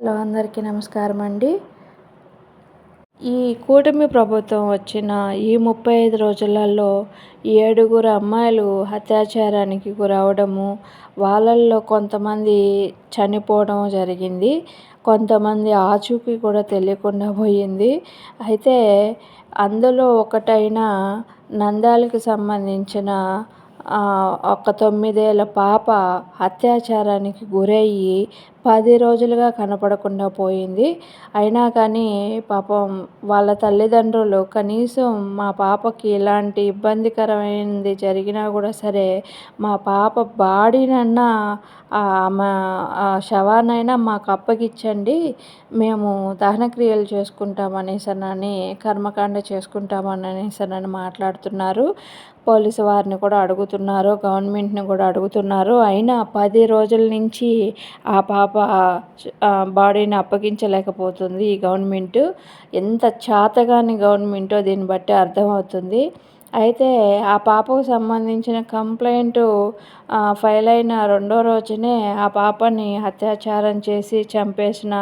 Hello అందరికీ నమస్కారం అండి ఈ కూటమి ప్రభుత్వం వచ్చిన ఈ ముప్పై ఐదు రోజులలో ఏడుగురు అమ్మాయిలు అత్యాచారానికి గురవడము వాళ్ళల్లో కొంతమంది చనిపోవడం జరిగింది. కొంతమంది ఆచూకీ కూడా తెలియకుండా పోయింది. అయితే అందులో ఒకటైన నంద్యాలకు సంబంధించిన ఒక తొమ్మిదేళ్ళ పాప అత్యాచారానికి గురయ్యి పది రోజులుగా కనపడకుండా పోయింది. అయినా కానీ పాపం వాళ్ళ తల్లిదండ్రులు కనీసం మా పాపకి ఇలాంటి ఇబ్బందికరమైనది జరిగినా కూడా సరే మా పాప బాడీనన్నా మా శవాన్నైనా మాకు అప్పగించండి మేము దహనక్రియలు చేసుకుంటాం అనేసనని కర్మకాండ చేసుకుంటామని అనేసనని మాట్లాడుతున్నారు. పోలీసు వారిని కూడా అడుగుతున్నారు గవర్నమెంట్ని కూడా అడుగుతున్నారు. అయినా పది రోజుల నుంచి ఆ పాప బాడీని అప్పగించలేకపోతుంది. ఈ గవర్నమెంటు ఎంత చేతగాని గవర్నమెంటో దీన్ని బట్టి అర్థమవుతుంది. అయితే ఆ పాపకు సంబంధించిన కంప్లైంట్ ఫైల్ అయిన రెండో రోజునే ఆ పాపని అత్యాచారం చేసి చంపేసిన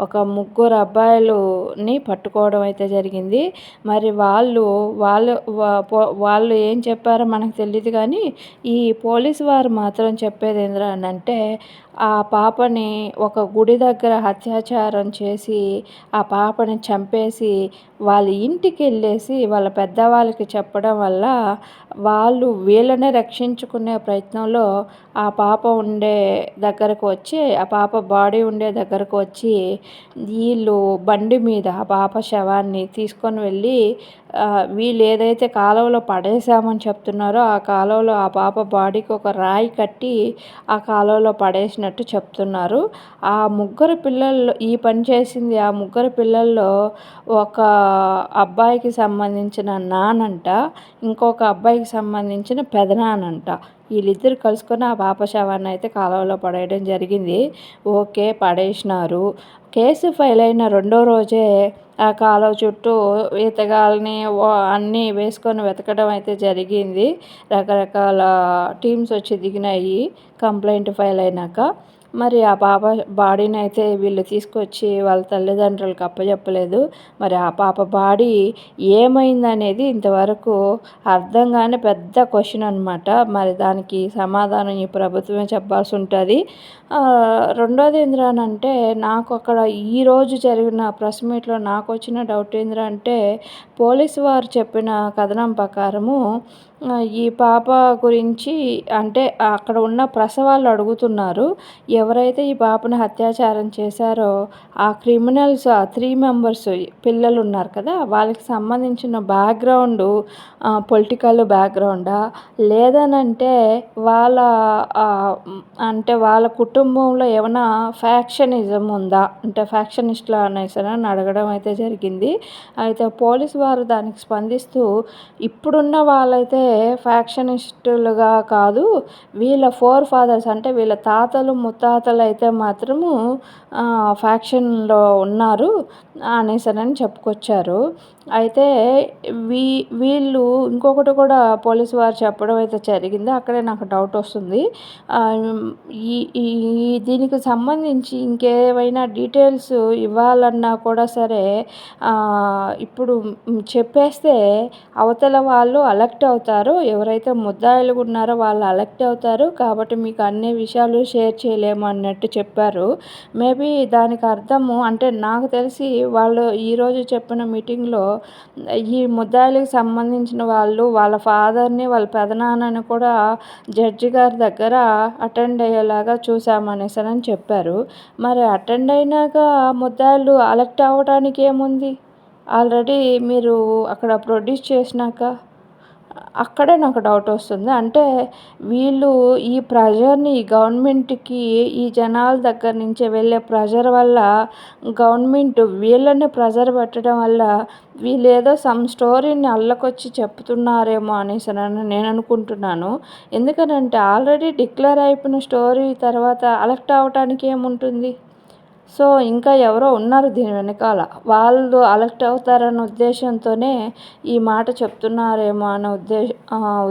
ఒక ముగ్గురు అబ్బాయిలుని పట్టుకోవడం అయితే జరిగింది. మరి వాళ్ళు వాళ్ళు వాళ్ళు ఏం చెప్పారో మనకు తెలియదు కానీ ఈ పోలీసు వారు మాత్రం చెప్పేది ఏందిరా అని అంటే ఆ పాపని ఒక గుడి దగ్గర అత్యాచారం చేసి ఆ పాపని చంపేసి వాళ్ళ ఇంటికి వెళ్ళేసి వాళ్ళ పెద్దవాళ్ళకి చెప్పడం వల్ల వాళ్ళు వీళ్ళనే రక్షించుకునే ప్రయత్నం సమయంలో ఆ పాప ఉండే దగ్గరకు వచ్చి ఆ పాప బాడీ ఉండే దగ్గరకు వచ్చి వీళ్ళు బండి మీద ఆ పాప శవాన్ని తీసుకొని వెళ్ళి వీళ్ళు ఏదైతే కాలువలో పడేసామని చెప్తున్నారో ఆ కాలువలో ఆ పాప బాడీకి ఒక రాయి కట్టి ఆ కాలువలో పడేసినట్టు చెప్తున్నారు. ఆ ముగ్గురు పిల్లల్లో ఈ పని చేసింది ఆ ముగ్గురు పిల్లల్లో ఒక అబ్బాయికి సంబంధించిన నానంట ఇంకొక అబ్బాయికి సంబంధించిన పెదనానంట. వీళ్ళిద్దరు కలుసుకొని ఆ పాప శవాన్ని అయితే కాలువలో పడేయడం జరిగింది. ఓకే పడేసినారు. కేసు ఫైల్ అయిన రెండో రోజే ఆ కాలువ చుట్టూ ఈతగాల్ని అన్నీ వేసుకొని వెతకడం అయితే జరిగింది. రకరకాల టీమ్స్ వచ్చి దిగినాయి కంప్లైంట్ ఫైల్ అయినాక. మరి ఆ పాప బాడీని అయితే వీళ్ళు తీసుకొచ్చి వాళ్ళ తల్లిదండ్రులకు అప్పచెప్పలేదు మరి ఆ పాప బాడీ ఏమైంది అనేది ఇంతవరకు అర్థం కాని పెద్ద క్వశ్చన్ అనమాట మరి దానికి సమాధానం ఈ ప్రభుత్వమే చెప్పాల్సి ఉంటుంది. రెండోది ఏంద్రానంటే నాకు అక్కడ ఈరోజు జరిగిన ప్రెస్ మీట్లో నాకు వచ్చిన డౌట్ ఏంద్రా అంటే పోలీసు వారు చెప్పిన కథనం ప్రకారము ఈ పాప గురించి అంటే అక్కడ ఉన్న ప్రసవాళ్ళు అడుగుతున్నారు. ఎవరైతే ఈ పాపని అత్యాచారం చేశారో ఆ క్రిమినల్స్ ఆ త్రీ మెంబర్స్ పిల్లలు ఉన్నారు కదా వాళ్ళకి సంబంధించిన బ్యాక్గ్రౌండ్ పొలిటికల్ బ్యాక్గ్రౌండా లేదనంటే వాళ్ళ అంటే వాళ్ళ కుటుంబంలో ఏమైనా ఫ్యాక్షనిజం ఉందా? అంటే ఫ్యాక్షనిస్టులు అనేసి అని అడగడం అయితే జరిగింది. అయితే పోలీస్ వారు దానికి స్పందిస్తూ ఇప్పుడున్న వాళ్ళైతే ఫ్యాక్షనిస్టులుగా కాదు వీళ్ళ ఫోర్ ఫాదర్స్ అంటే వీళ్ళ తాతలు ముత్తాతలు అయితే మాత్రము ఫ్యాక్షన్లో ఉన్నారు అనేసనని చెప్పుకొచ్చారు. అయితే వీ వీళ్ళు ఇంకొకటి కూడా పోలీసు వారు చెప్పడం అయితే జరిగింది. అక్కడే నాకు డౌట్ వస్తుంది. ఈ ఈ దీనికి సంబంధించి ఇంకేమైనా డీటెయిల్స్ ఇవ్వాలన్నా కూడా సరే ఇప్పుడు చెప్పేస్తే అవతల వాళ్ళు అలర్ట్ అవుతారు. ఎవరైతే ముద్దాయిలుగా ఉన్నారో వాళ్ళు అలెక్ట్ అవుతారు. కాబట్టి మీకు అన్ని విషయాలు షేర్ చేయలేము అన్నట్టు చెప్పారు. మేబీ దానికి అర్థము అంటే నాకు తెలిసి వాళ్ళు ఈరోజు చెప్పిన మీటింగ్లో ఈ ముద్దాయిలకు సంబంధించిన వాళ్ళు వాళ్ళ ఫాదర్ని వాళ్ళ పెదనాన్నని కూడా జడ్జి గారి దగ్గర అటెండ్ అయ్యేలాగా చూసామనేసి అని చెప్పారు. మరి అటెండ్ అయినాక ముద్దాయిలు అలెక్ట్ అవ్వడానికి ఏముంది? ఆల్రెడీ మీరు అక్కడ ప్రొడ్యూస్ చేసినాక అక్కడే నాకు డౌట్ వస్తుంది. అంటే వీళ్ళు ఈ ప్రెజర్ని గవర్నమెంట్కి ఈ జనాల దగ్గర నుంచి వెళ్ళే ప్రెజర్ వల్ల గవర్నమెంట్ వీళ్ళని ప్రెజర్ పెట్టడం వల్ల వీళ్ళు ఏదో సమ్ స్టోరీని అల్లకొచ్చి చెప్తున్నారేమో అనేసి నేను అనుకుంటున్నాను. ఎందుకనంటే ఆల్రెడీ డిక్లేర్ అయిపోయిన స్టోరీ తర్వాత అలర్ట్ అవ్వటానికి ఏముంటుంది? సో ఇంకా ఎవరో ఉన్నారు దీని వెనకాల. వాళ్ళు అలర్ట్ అవుతారన్న ఉద్దేశంతోనే ఈ మాట చెప్తున్నారేమో అన్న ఉద్దేశం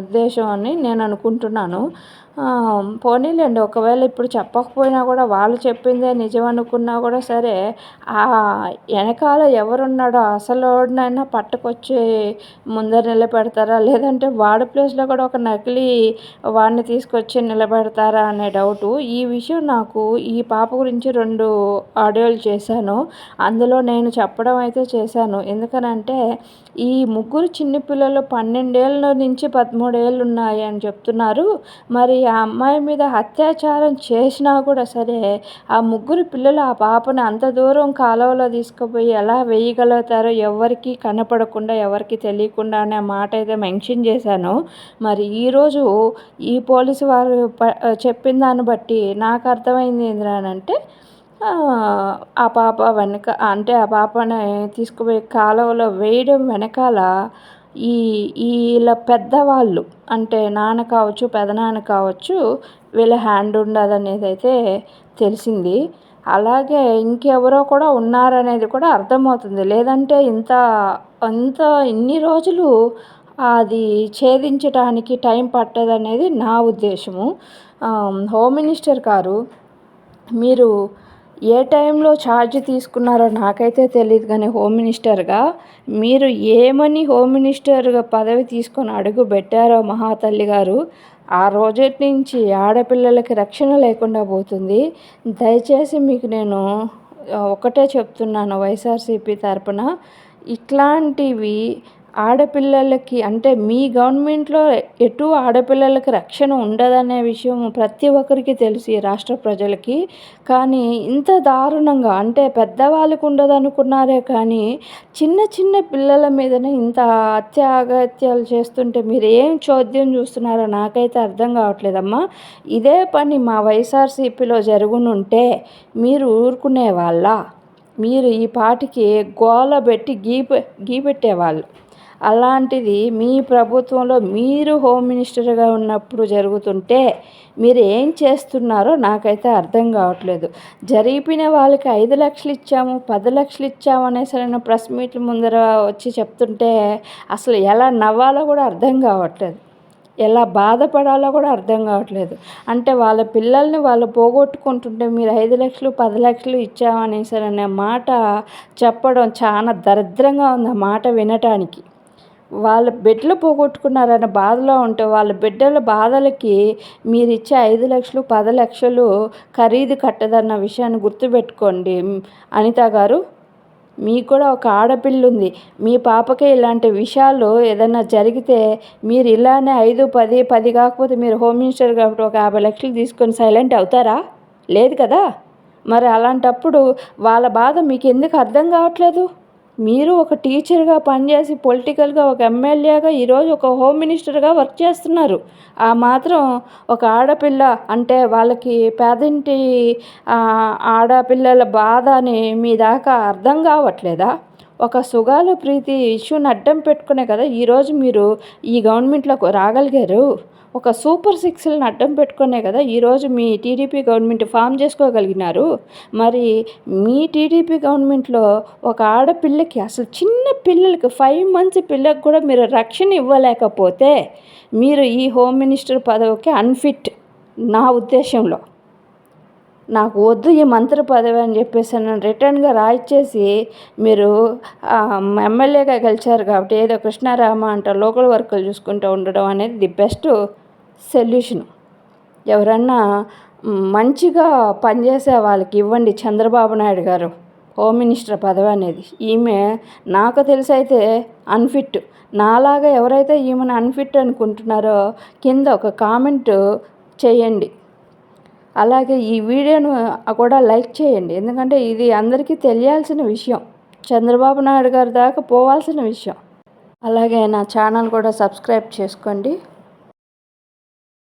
ఉద్దేశం అని నేను అనుకుంటున్నాను. పోనీలేండి ఒకవేళ ఇప్పుడు చెప్పకపోయినా కూడా వాళ్ళు చెప్పిందే నిజం అనుకున్నా కూడా సరే ఆ వెనకాల ఎవరున్నాడో అసలోడినైనా పట్టుకొచ్చి ముందర నిలబెడతారా? లేదంటే వాడి ప్లేస్లో కూడా ఒక నకిలీ వాడిని తీసుకొచ్చి నిలబెడతారా అనే డౌటు. ఈ విషయం నాకు ఈ పాప గురించి రెండు ఆడియోలు చేశాను. అందులో నేను చెప్పడం అయితే చేశాను. ఎందుకనంటే ఈ ముగ్గురు చిన్న పిల్లలు పన్నెండేళ్ళ నుంచి పదమూడేళ్ళు ఉన్నాయి అని చెప్తున్నారు. మరి ఆ అమ్మాయి మీద అత్యాచారం చేసినా కూడా సరే ఆ ముగ్గురు పిల్లలు ఆ పాపను అంత దూరం కాలువలో తీసుకుపోయి ఎలా వేయగలుగుతారో ఎవరికి కనపడకుండా ఎవరికి తెలియకుండా అనే మాట అయితే మెన్షన్ చేశాను. మరి ఈరోజు ఈ పోలీసు వారు చెప్పిన దాన్ని బట్టి నాకు అర్థమైంది ఏంటంటే ఆ పాప వెనక అంటే ఆ పాపని తీసుకుపోయి కాలువలో వేయడం వెనకాల ఈ వీళ్ళ పెద్దవాళ్ళు అంటే నాన్న కావచ్చు పెదనాన్న కావచ్చు వీళ్ళ హ్యాండ్ ఉండదనేది అయితే తెలిసింది. అలాగే ఇంకెవరో కూడా ఉన్నారనేది కూడా అర్థమవుతుంది. లేదంటే ఇంత అంత ఇన్ని రోజులు అది ఛేదించడానికి టైం పట్టదనేది నా ఉద్దేశము. హోమ్ మినిస్టర్ గారు మీరు ఏ టైంలో ఛార్జ్ తీసుకున్నారో నాకైతే తెలియదు కానీ హోమ్ మినిస్టర్గా మీరు ఏమని హోమ్ మినిస్టర్గా పదవి తీసుకొని అడుగు పెట్టారో మహాతల్లి గారు ఆ రోజటి నుంచి ఆడపిల్లలకి రక్షణ లేకుండా పోతుంది. దయచేసి మీకు నేను ఒకటే చెప్తున్నాను వైఎస్ఆర్సీపీ తరపున. ఇట్లాంటివి ఆడపిల్లలకి అంటే మీ గవర్నమెంట్లో ఎటు ఆడపిల్లలకి రక్షణ ఉండదనే విషయం ప్రతి ఒక్కరికి తెలుసు ఈ రాష్ట్ర ప్రజలకి. కానీ ఇంత దారుణంగా అంటే పెద్దవాళ్ళకు ఉండదు అనుకున్నారే కానీ చిన్న చిన్న పిల్లల మీదనే ఇంత అత్యాగత్యాలు చేస్తుంటే మీరు ఏం చోద్యం చూస్తున్నారో నాకైతే అర్థం కావట్లేదమ్మా. ఇదే పని మా వైఎస్ఆర్సీపీలో జరుగునుంటే మీరు ఊరుకునే వాళ్ళ మీరు ఈ పాటికి గోల పెట్టి గీపె గీపెట్టేవాళ్ళు అలాంటిది మీ ప్రభుత్వంలో మీరు హోమ్ మినిస్టర్గా ఉన్నప్పుడు జరుగుతుంటే మీరు ఏం చేస్తున్నారో నాకైతే అర్థం కావట్లేదు. జరిపిన వాళ్ళకి ఐదు లక్షలు ఇచ్చాము పది లక్షలు ఇచ్చాము అనేసరైన ప్రెస్ మీట్ల ముందర వచ్చి చెప్తుంటే అసలు ఎలా నవ్వాలో కూడా అర్థం కావట్లేదు. ఎలా బాధపడాలో కూడా అర్థం కావట్లేదు. అంటే వాళ్ళ పిల్లల్ని వాళ్ళు పోగొట్టుకుంటుంటే మీరు ఐదు లక్షలు పది లక్షలు ఇచ్చామనేసరి అనే మాట చెప్పడం చాలా దరిద్రంగా ఉంది ఆ మాట వినటానికి. వాళ్ళ బిడ్డలు పోగొట్టుకున్నారన్న బాధలో ఉంటే వాళ్ళ బిడ్డల బాధలకి మీరు ఇచ్చే ఐదు లక్షలు పది లక్షలు ఖరీదు కట్టదన్న విషయాన్ని గుర్తుపెట్టుకోండి. అనిత గారు మీకు కూడా ఒక ఆడపిల్ల ఉంది మీ పాపకే ఇలాంటి విషయాలు ఏదైనా జరిగితే మీరు ఇలానే ఐదు పది పది కాకపోతే మీరు హోమ్ మినిస్టర్ కాబట్టి ఒక యాభై లక్షలు తీసుకొని సైలెంట్ అవుతారా? లేదు కదా? మరి అలాంటప్పుడు వాళ్ళ బాధ మీకు ఎందుకు అర్థం కావట్లేదు? మీరు ఒక టీచర్గా పనిచేసి పొలిటికల్గా ఒక ఎమ్మెల్యేగా ఈరోజు ఒక హోమ్ మినిస్టర్గా వర్క్ చేస్తున్నారు. ఆ మాత్రం ఒక ఆడపిల్ల అంటే వాళ్ళకి పేదింటి ఆడపిల్లల బాధ అని మీ దాకా అర్థం కావట్లేదా? ఒక సుగాలు ప్రీతి ఇష్యూని అడ్డం పెట్టుకునే కదా ఈరోజు మీరు ఈ గవర్నమెంట్లోకి రాగలిగారు? ఒక సూపర్ సిక్స్లను అడ్డం పెట్టుకునే కదా ఈరోజు మీ టీడీపీ గవర్నమెంట్ ఫామ్ చేసుకోగలిగినారు. మరి మీ టీడీపీ గవర్నమెంట్లో ఒక ఆడపిల్లకి అసలు చిన్న పిల్లలకి ఫైవ్ మంత్స్ పిల్లకి కూడా మీరు రక్షణ ఇవ్వలేకపోతే మీరు ఈ హోమ్ మినిస్టర్ పదవికి అన్ఫిట్ నా ఉద్దేశంలో. నాకు వద్దు ఈ మంత్రి పదవి అని చెప్పేసి నన్ను రిటర్న్గా రాయిచ్చేసి మీరు ఎమ్మెల్యేగా గెలిచారు కాబట్టి ఏదో కృష్ణారామ అంట లోకల్ వర్కులు చూసుకుంటూ ఉండడం అనేది ది బెస్ట్ సొల్యూషన్. ఎవరన్నా మంచిగా పనిచేసే వాళ్ళకి ఇవ్వండి చంద్రబాబు నాయుడు గారు హోమ్ మినిస్టర్ పదవి అనేది. ఈమె నాకు తెలిసి అయితే అన్ఫిట్. నాలాగా ఎవరైతే ఈమెను అన్ఫిట్ అనుకుంటున్నారో కింద ఒక కామెంట్ చేయండి. అలాగే ఈ వీడియోను కూడా లైక్ చేయండి. ఎందుకంటే ఇది అందరికీ తెలియాల్సిన విషయం. చంద్రబాబు నాయుడు గారి దాకా పోవాల్సిన విషయం. అలాగే నా ఛానల్ కూడా సబ్స్క్రైబ్ చేసుకోండి.